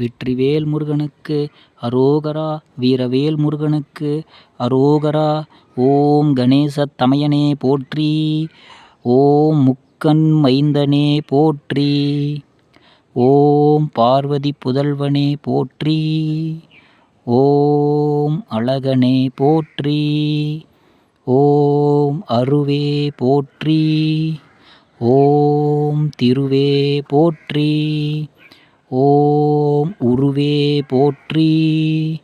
வெற்றிவேல் முருகனுக்கு அரோகரா வீரவேல் முருகனுக்கு அரோகரா ஓம் கணேச தமையனே போற்றி ஓம் முக்கன் மைந்தனே போற்றி ஓம் பார்வதி புதல்வனே போற்றி ஓம் அழகனே போற்றி ஓம் அருவே போற்றி ஓம் திருவே போற்றி. ஓம் உருவே போற்றி.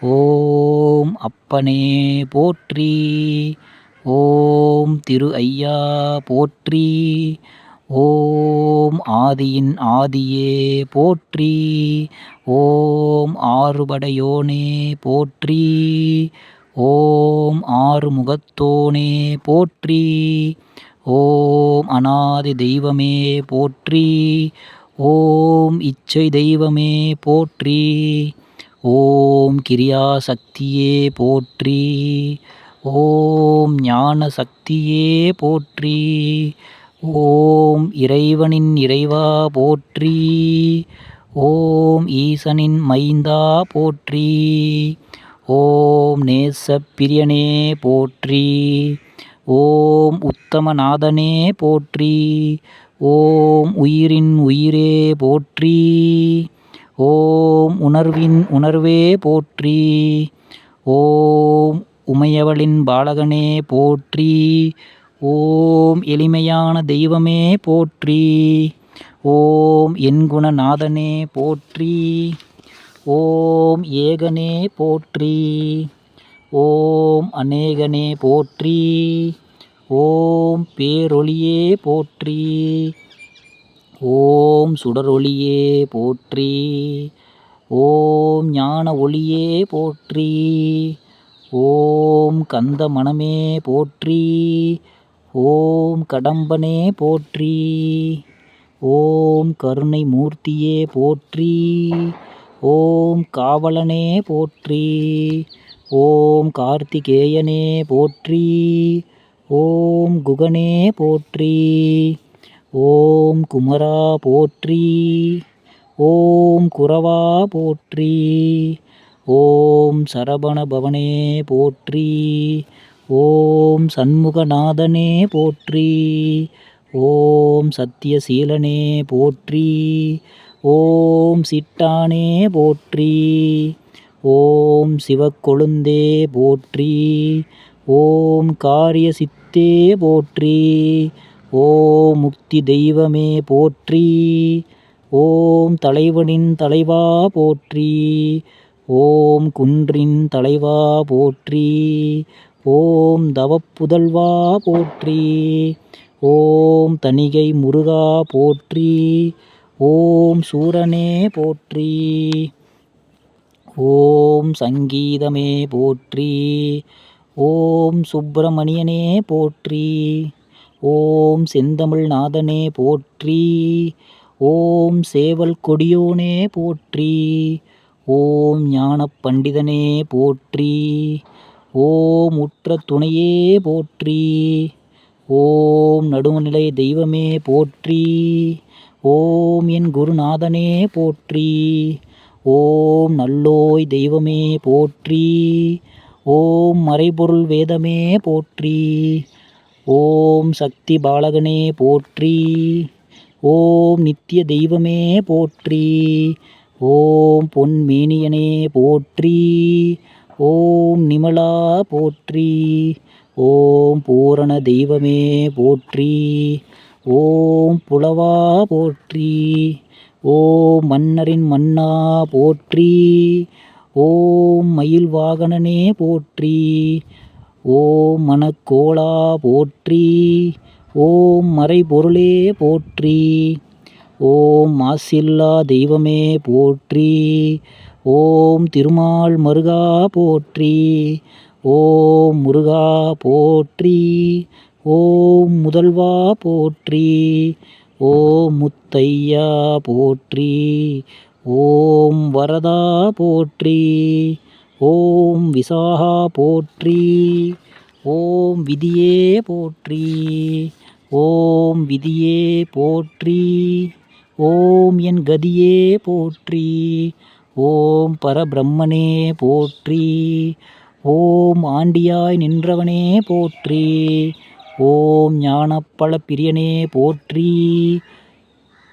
ஓம் அப்பனே போற்றி. ஓம் திரு ஐயா போற்றி. ஓம் ஆதியின் ஆதியே போற்றி. ஓம் ஆறுபடையோனே போற்றி. ஓம் ஆறுமுகத்தோனே போற்றி. ஓம் அனாதி தெய்வமே போற்றி. ஓம் இச்சை தெய்வமே போற்றி. ஓம் கிரியாசக்தியே போற்றி. ஓம் ஞான சக்தியே போற்றி. ஓம் இறைவனின் இறைவா போற்றி. ஓம் ஈசனின் மைந்தா போற்றி. ஓம் நேசப்பிரியனே போற்றி. ஓம் உத்தமநாதனே போற்றி. ஓம் உயிரின் உயிரே போற்றி. ஓம் உணர்வின் உணர்வே போற்றி. ஓம் உமையவளின் பாலகனே போற்றி. ஓம் எளிமையான தெய்வமே போற்றி. ஓம் என்குணநாதனே போற்றி. ஓம் ஏகனே போற்றி. ஓம் அநேகனே போற்றி. ஓம் பேரொளியே போற்றி. ஓம் சுடரொளியே போற்றி. ஓம் ஞான ஒளியே போற்றி. ஓம் கந்த மனமே போற்றி. ஓம் கடம்பனே போற்றி. ஓம் கருணை மூர்த்தியே போற்றி. ஓம் காவலனே போற்றி. ஓம் கார்த்திகேயனே போற்றி. ஓம் குகனே போற்றி. ஓம் குமரா போற்றி. ஓம் குரவா போற்றி. ஓம் சரபண பவனே போற்றி. ஓம் சண்முகநாதனே போற்றி. ஓம் சத்தியசீலனே போற்றி. ஓம் சிட்டானே போற்றி. ஓம் சிவக்கொழுந்தே போற்றி. ஓம் காரிய சித்தே போற்றி. ஓம் முக்தி தெய்வமே போற்றி. ஓம் தலைவனின் தலைவா போற்றி. ஓம் குன்றின் தலைவா போற்றி. ஓம் தவப்புதல்வா போற்றி. ஓம் தணிகை முருகா போற்றி. ஓம் சூரனே போற்றி. ஓம் சங்கீதமே போற்றி. ஓம் சுப்பிரமணியனே போற்றி. ஓம் செந்தமிழ்நாதனே போற்றி. ஓம் சேவல் கொடியோனே போற்றி. ஓம் ஞான பண்டிதனே போற்றி. ஓம் உற்ற துணையே போற்றி. ஓம் நடுவுநிலை தெய்வமே போற்றி. ஓம் என் குருநாதனே போற்றி. ஓம் நல்லோய் தெய்வமே போற்றி. ஓம் மறைபொருள் வேதமே போற்றி. ஓம் சக்தி பாலகனே போற்றி. ஓம் நித்திய தெய்வமே போற்றி. ஓம் பொன்மேனியனே போற்றி. ஓம் நிமலா போற்றி. ஓம் பூரண தெய்வமே போற்றி. ஓம் புலவா போற்றி. ஓம் மன்னரின் மன்னா போற்றி. ஓம் மயில் வாகனனே போற்றி ஓம் மணக்கோலா போற்றி ஓம் மறைபொருளே போற்றி ஓம் மாசில்லா தெய்வமே போற்றி ஓம் திருமால் மருகா போற்றி ஓம் முருகா போற்றி ஓம் முதல்வா போற்றி ஓம் முத்தையா போற்றி ஓம் வரதா போற்றி ஓம் விசாகா போற்றி ஓம் விதியே போற்றி ஓம் விதியே போற்றி ஓம் என் கதியே போற்றி ஓம் பரபிரம்மனே போற்றி ஓம் ஆண்டியாய் நின்றவனே போற்றி ஓம் ஞானப்பழ பிரியனே போற்றி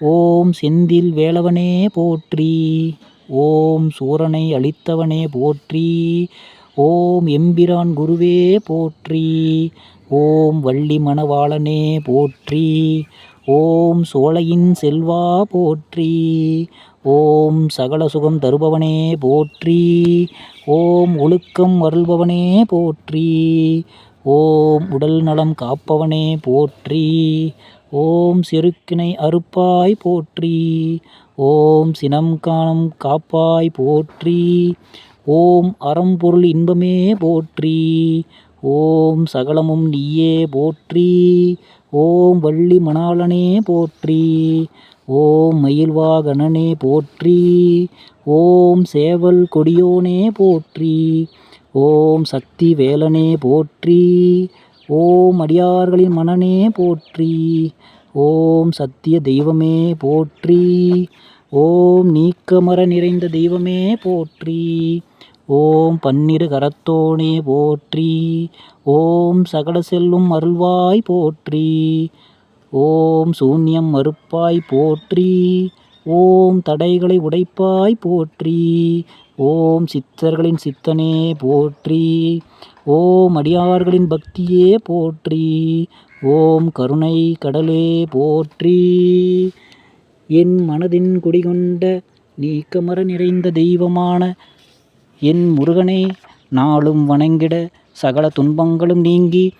ஓம் செந்தில் வேலவனே போற்றி. ஓம் சூரனை அழித்தவனே போற்றி. ஓம் எம்பிரான் குருவே போற்றி. ஓம் வள்ளி மணவாளனே போற்றி. ஓம் சோலையின் செல்வா போற்றி. ஓம் சகல சுகம் தருபவனே போற்றி. ஓம் ஒழுக்கம் அருள்பவனே போற்றி. ஓம் உடல் நலம் காப்பவனே போற்றி. ஓம் செருக்கினை அறுப்பாய் போற்றி ஓம் சினம் காணும் காப்பாய் போற்றி ஓம் அறம்பொருள் இன்பமே போற்றி ஓம் சகலமும் நீயே போற்றி ஓம் வள்ளி மணாளனே போற்றி ஓம் மயில்வாகணனே போற்றி ஓம் சேவல் கொடியோனே போற்றி ஓம் சக்தி வேலனே போற்றி ஓம் அடியார்களின் மனனே போற்றி. ஓம் சத்திய தெய்வமே போற்றி. ஓம் நீக்கமர நிறைந்த தெய்வமே போற்றி. ஓம் பன்னிரு கரத்தோனே போற்றி. ஓம் சகல செல்லும் அருள்வாய் போற்றி. ஓம் சூன்யம் மறுப்பாய் போற்றி. ஓம் தடைகளை உடைப்பாய் போற்றி. ஓம் சித்தர்களின் சித்தனே போற்றி. ஓம் அடியார்களின் பக்தியே போற்றி ஓம் கருணை கடலே போற்றி. என் மனதின் குடிகொண்ட நீக்கமர நிறைந்த தெய்வமான என் முருகனை நாளும் வணங்கிட சகல துன்பங்களும் நீங்கி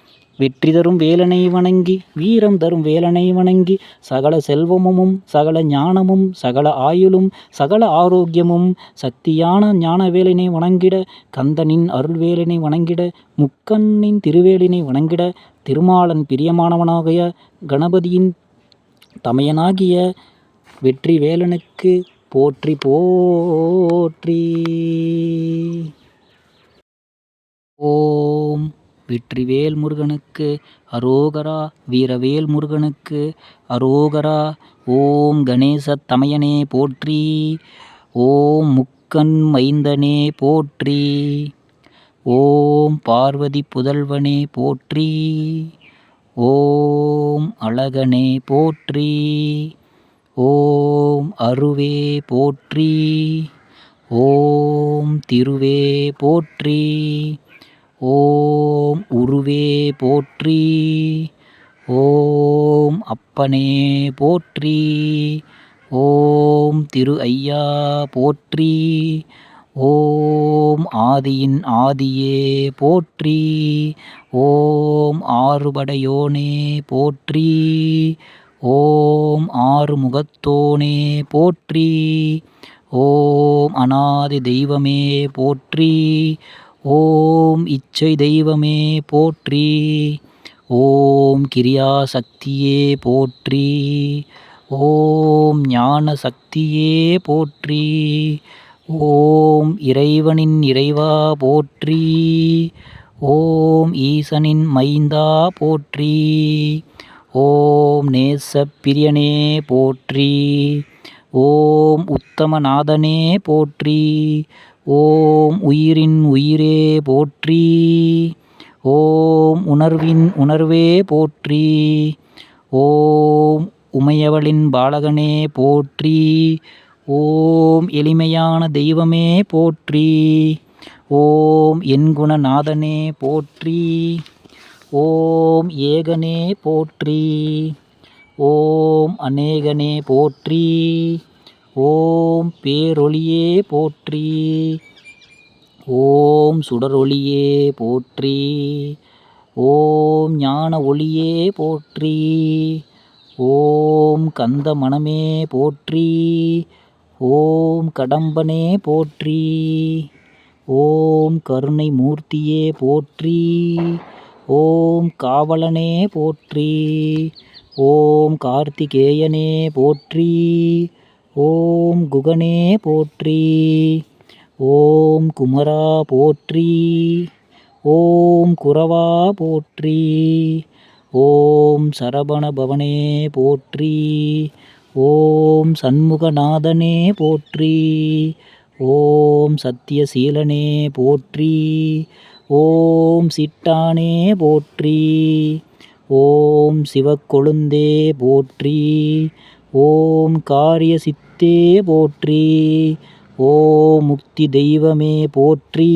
வெற்றி தரும் வேலனை வணங்கி வீரம் தரும் வேலனை வணங்கி சகல செல்வமும் சகல ஞானமும் சகல ஆயுளும் சகல ஆரோக்கியமும் சக்தியான ஞான வேலினை வணங்கிட கந்தனின் அருள்வேலனை வணங்கிட முக்கண்ணின் திருவேலினை வணங்கிட திருமாலன் பிரியமானவனாகிய கணபதியின் தமையனாகிய வெற்றி வேலனுக்கு போற்றி போற்றி. ஓ வெற்றிவேல் முருகனுக்கு அரோகரா வீரவேல் முருகனுக்கு அரோகரா ஓம் கணேச தமையனே போற்றி ஓம் முக்கன் மைந்தனே போற்றி ஓம் பார்வதி புதல்வனே போற்றி ஓம் அழகனே போற்றி ஓம் அருவே போற்றி ஓம் திருவே போற்றி. ஓம் உருவே போற்றி. ஓம் அப்பனே போற்றி. ஓம் திரு ஐயா போற்றி. ஓம் ஆதியின் ஆதியே போற்றி. ஓம் ஆறுபடையோனே போற்றி. ஓம் ஆறுமுகத்தோனே போற்றி. ஓம் அனாதி தெய்வமே போற்றி. ஓம் இச்சை தெய்வமே போற்றி. ஓம் கிரியா சக்தியே போற்றி. ஓம் ஞான சக்தியே போற்றி. ஓம் இறைவனின் இறைவா போற்றி. ஓம் ஈசனின் மைந்தா போற்றி. ஓம் நேசப்பிரியனே போற்றி. ஓம் உத்தமநாதனே போற்றி. ஓம் உயிரின் உயிரே போற்றி. ஓம் உணர்வின் உணர்வே போற்றி. ஓம் உமையவளின் பாலகனே போற்றி. ஓம் எளிமையான தெய்வமே போற்றி. ஓம் என்குணநாதனே போற்றி. ஓம் ஏகனே போற்றி. ஓம் அநேகனே போற்றி. ஓம் பேரொளியே போற்றி. ஓம் சுடரொளியே போற்றி. ஓம் ஞான ஒளியே போற்றி. ஓம் கந்த மனமே போற்றி. ஓம் கடம்பனே போற்றி. ஓம் கருணை மூர்த்தியே போற்றி. ஓம் காவலனே போற்றி. ஓம் கார்த்திகேயனே போற்றி. ஓம் குகனே போற்றி. ஓம் குமரா போற்றி. ஓம் குரவா போற்றி. ஓம் சரபண பவனே போற்றி. ஓம் சண்முகநாதனே போற்றி. ஓம் சத்தியசீலனே போற்றி. ஓம் சிட்டானே போற்றி. ஓம் சிவக்கொழுந்தே போற்றி. ஓம் காரிய சித்தே போற்றி. ஓம் முக்தி தெய்வமே போற்றி.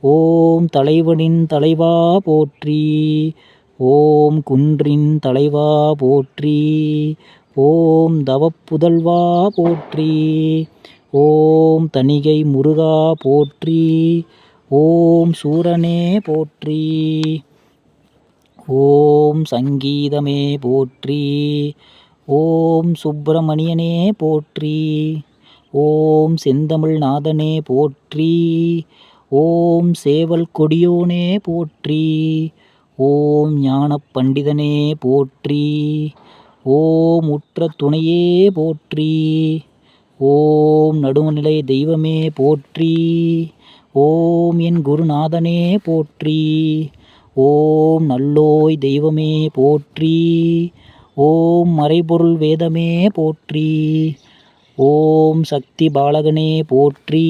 ஓம் தலைவனின் தலைவா போற்றி. ஓம் குன்றின் தலைவா போற்றி. ஓம் தவப்புதல்வா போற்றி. ஓம் தணிகை முருகா போற்றி. ஓம் சூரனே போற்றி. ஓம் சங்கீதமே போற்றி. ஓம் சுப்பிரமணியனே போற்றி. ஓம் செந்தமிழ்நாதனே போற்றி. ஓம் சேவல் கொடியோனே போற்றி. ஓம் ஞான பண்டிதனே போற்றி. ஓம் உற்ற துணையே போற்றி. ஓம் நடுவுநிலை தெய்வமே போற்றி. ஓம் என் குருநாதனே போற்றி. ஓம் நல்லோய் தெய்வமே போற்றி. ஓம் மறைபொருள் வேதமே போற்றி. ஓம் சக்தி பாலகனே போற்றி.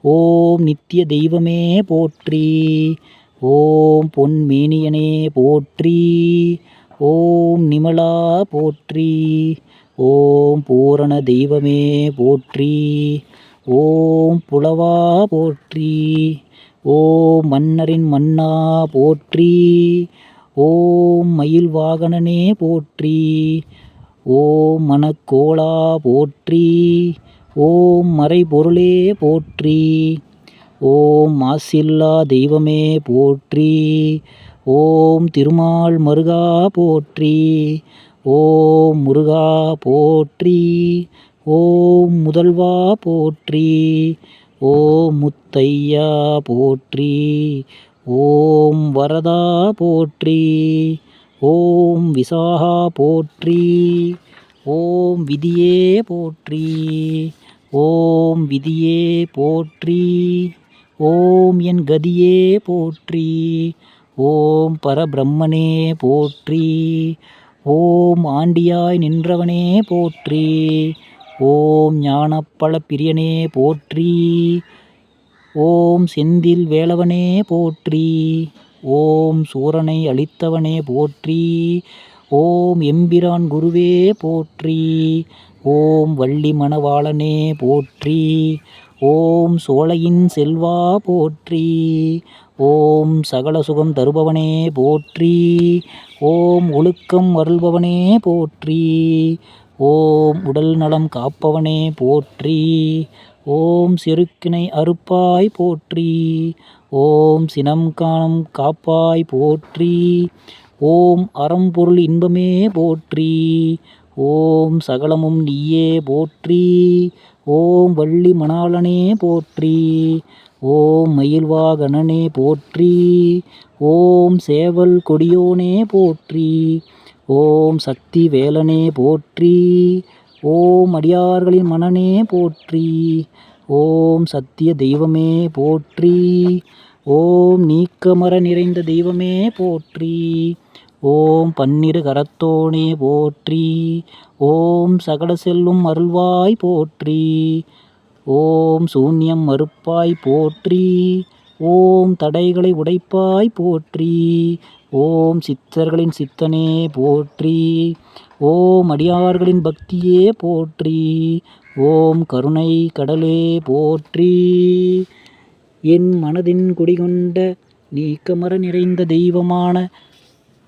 ஓம் நித்திய தெய்வமே போற்றி. ஓம் பொன்மேனியனே போற்றி. ஓம் நிமலா போற்றி. ஓம் பூரண தெய்வமே போற்றி. ஓம் புலவா போற்றி. ஓம் மன்னரின் மன்னா போற்றி. ஓம் மயில் வாகனனே போற்றி ஓம் மனக்கோளா போற்றி ஓம் மறைபொருளே போற்றி ஓம் மாசில்லா தெய்வமே போற்றி ஓம் திருமால் மருகா போற்றி ஓம் முருகா போற்றி ஓம் முதல்வா போற்றி ஓம் முத்தையா போற்றி ஓம் வரதா போற்றி ஓம் விசாகா போற்றி ஓம் விதியே போற்றி ஓம் விதியே போற்றி ஓம் என் கதியே போற்றி ஓம் பரபிரம்மனே போற்றி ஓம் ஆண்டியாய் நின்றவனே போற்றி ஓம் ஞானப்பழ பிரியனே போற்றி ஓம் செந்தில் வேலவனே போற்றி. ஓம் சூரனை அழித்தவனே போற்றி. ஓம் எம்பிரான் குருவே போற்றி. ஓம் வள்ளி மணவாளனே போற்றி. ஓம் சோலையின் செல்வா போற்றி. ஓம் சகல சுகம் தருபவனே போற்றி. ஓம் ஒழுக்கம் அருள்பவனே போற்றி. ஓம் உடல் நலம் காப்பவனே போற்றி. ஓம் செருக்கினை அறுப்பாய் போற்றி ஓம் சினம் காணம் காப்பாய் போற்றி ஓம் அறம்பொருள் இன்பமே போற்றி ஓம் சகலமும் நீயே போற்றி ஓம் வள்ளி மணாளனே போற்றி ஓம் மயில்வாகணனே போற்றி ஓம் சேவல் கொடியோனே போற்றி ஓம் சக்தி வேலனே போற்றி ஓம் அடியார்களின் மனனே போற்றி. ஓம் சத்திய தெய்வமே போற்றி. ஓம் நீக்கமர நிறைந்த தெய்வமே போற்றி. ஓம் பன்னிரு கரத்தோனே போற்றி. ஓம் சகல செல்லும் அருள்வாய் போற்றி. ஓம் சூன்யம் மறுப்பாய் போற்றி. ஓம் தடைகளை உடைப்பாய் போற்றி. ஓம் சித்தர்களின் சித்தனே போற்றி. ஓம் அடியார்களின் பக்தியே போற்றி. ஓம் கருணை கடலே போற்றி. என் மனதின் குடிகொண்ட நீக்கமர நிறைந்த தெய்வமான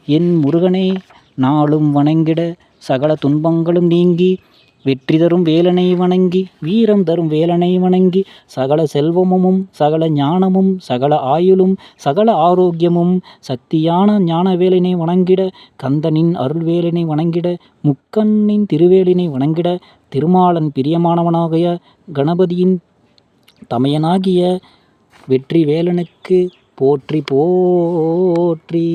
என் முருகனை நாளும் வணங்கிட சகல துன்பங்களும் நீங்கி வெற்றி தரும் வேலனை வணங்கி வீரம் தரும் வேலனை வணங்கி சகல செல்வமும் சகல ஞானமும் சகல ஆயுளும் சகல ஆரோக்கியமும் சக்தியான ஞான வேலினை வணங்கிட கந்தனின் அருள்வேலினை வணங்கிட முக்கண்ணின் திருவேலினை வணங்கிட திருமாலன் பிரியமானவனாகிய கணபதியின் தமையனாகிய வெற்றி வேலனுக்கு போற்றி போற்றி.